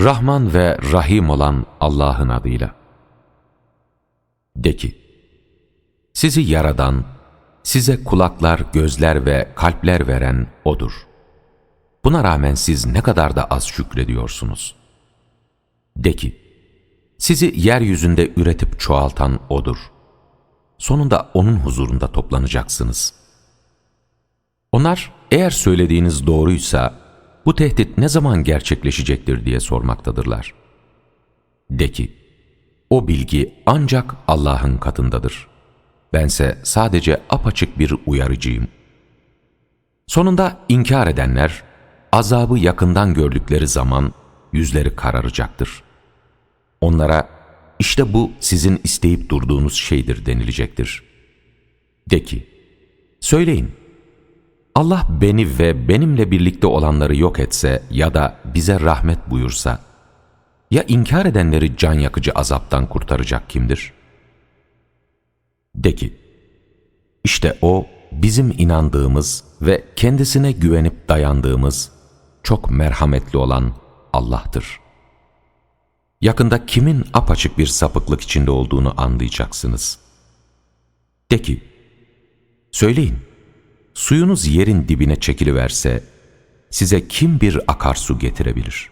Rahman ve Rahim olan Allah'ın adıyla. De ki, sizi yaradan, size kulaklar, gözler ve kalpler veren O'dur. Buna rağmen siz ne kadar da az şükrediyorsunuz. De ki, sizi yeryüzünde üretip çoğaltan O'dur. Sonunda O'nun huzurunda toplanacaksınız. Onlar eğer söylediğiniz doğruysa bu tehdit ne zaman gerçekleşecektir diye sormaktadırlar. De ki, o bilgi ancak Allah'ın katındadır. Bense sadece apaçık bir uyarıcıyım. Sonunda inkar edenler, azabı yakından gördükleri zaman yüzleri kararacaktır. Onlara, işte bu sizin isteyip durduğunuz şeydir denilecektir. De ki, söyleyin, Allah beni ve benimle birlikte olanları yok etse ya da bize rahmet buyursa, ya inkar edenleri can yakıcı azaptan kurtaracak kimdir? De ki, işte o bizim inandığımız ve kendisine güvenip dayandığımız çok merhametli olan Allah'tır. Yakında kimin apaçık bir sapıklık içinde olduğunu anlayacaksınız. De ki, söyleyin, suyunuz yerin dibine çekiliverse, size kim bir akarsu getirebilir?